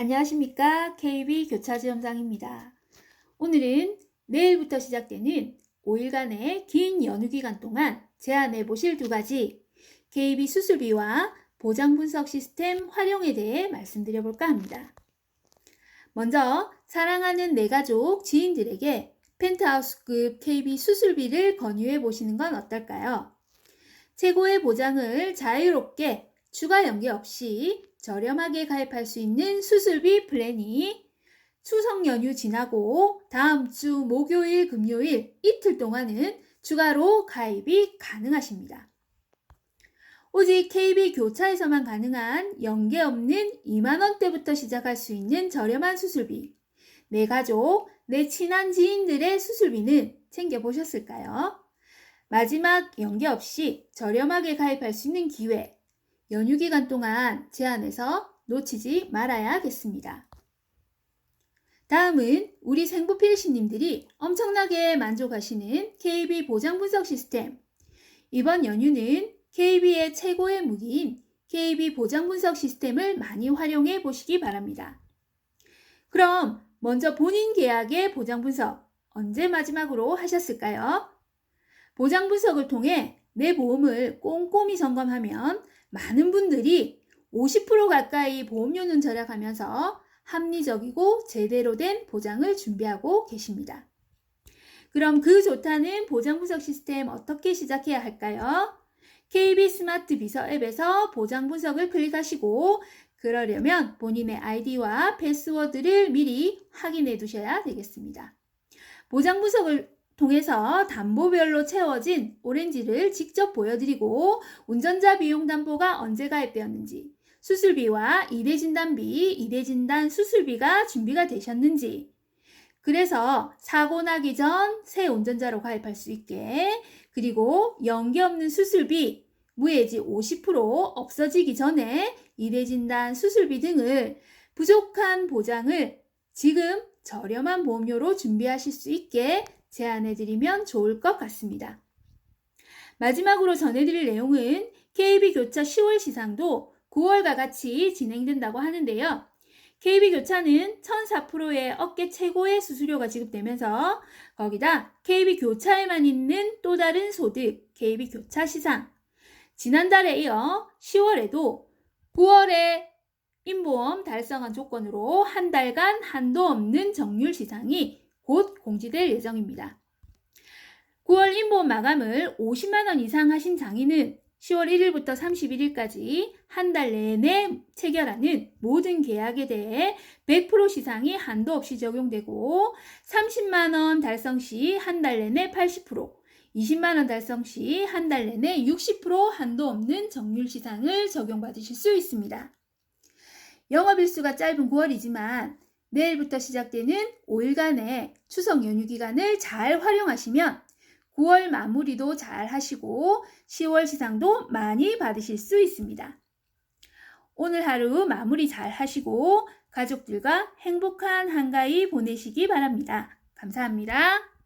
안녕하십니까. KB 교차지원장입니다. 오늘은 내일부터 시작되는 5일간의 긴 연휴 기간 동안 제안해 보실 두 가지 KB 수술비와 보장 분석 시스템 활용에 대해 말씀드려 볼까 합니다. 먼저 사랑하는 내 가족 지인들에게 펜트하우스급 KB 수술비를 권유해 보시는 건 어떨까요? 최고의 보장을 자유롭게 추가 연계 없이 저렴하게 가입할 수 있는 수술비 플랜이 추석 연휴 지나고 다음 주 목요일, 금요일 이틀 동안은 추가로 가입이 가능하십니다. 오직 KB 교차에서만 가능한 연계 없는 2만원대부터 시작할 수 있는 저렴한 수술비. 내 가족, 내 친한 지인들의 수술비는 챙겨보셨을까요? 마지막 연계 없이 저렴하게 가입할 수 있는 기회. 연휴 기간 동안 제안해서 놓치지 말아야겠습니다. 다음은 우리 생보필시님들이 엄청나게 만족하시는 KB 보장 분석 시스템. 이번 연휴는 KB의 최고의 무기인 KB 보장 분석 시스템을 많이 활용해 보시기 바랍니다. 그럼 먼저 본인 계약의 보장 분석 언제 마지막으로 하셨을까요? 보장 분석을 통해 내 보험을 꼼꼼히 점검하면 많은 분들이 50% 가까이 보험료는 절약하면서 합리적이고 제대로 된 보장을 준비하고 계십니다. 그럼 그 좋다는 보장 분석 시스템 어떻게 시작해야 할까요? KB 스마트 비서 앱에서 보장 분석을 클릭하시고 그러려면 본인의 아이디와 패스워드를 미리 확인해 두셔야 되겠습니다. 보장 분석을 통해서 담보별로 채워진 오렌지를 직접 보여드리고 운전자 비용 담보가 언제 가입되었는지 수술비와 2대 진단비, 2대 진단 수술비가 준비가 되셨는지. 그래서 사고 나기 전 새 운전자로 가입할 수 있게 그리고 연계 없는 수술비 무해지 50% 없어지기 전에 2대 진단 수술비 등을 부족한 보장을 지금 저렴한 보험료로 준비하실 수 있게 제안해 드리면 좋을 것 같습니다. 마지막으로 전해드릴 내용은 KB 교차 10월 시상도 9월과 같이 진행된다고 하는데요. KB 교차는 1004%의 업계 최고의 수수료가 지급되면서 거기다 KB 교차에만 있는 또 다른 소득, KB 교차 시상. 지난달에 이어 10월에도 9월에 인보험 달성한 조건으로 한 달간 한도 없는 정률 시상이 곧 공지될 예정입니다. 9월 인보험 마감을 50만원 이상 하신 장인은 10월 1일부터 31일까지 한 달 내내 체결하는 모든 계약에 대해 100% 시상이 한도 없이 적용되고 30만원 달성 시 한 달 내내 80%, 20만원 달성 시 한 달 내내 60% 한도 없는 정률 시상을 적용받으실 수 있습니다. 영업일수가 짧은 9월이지만 내일부터 시작되는 5일간의 추석 연휴 기간을 잘 활용하시면 9월 마무리도 잘 하시고 10월 시상도 많이 받으실 수 있습니다. 오늘 하루 마무리 잘 하시고 가족들과 행복한 한가위 보내시기 바랍니다. 감사합니다.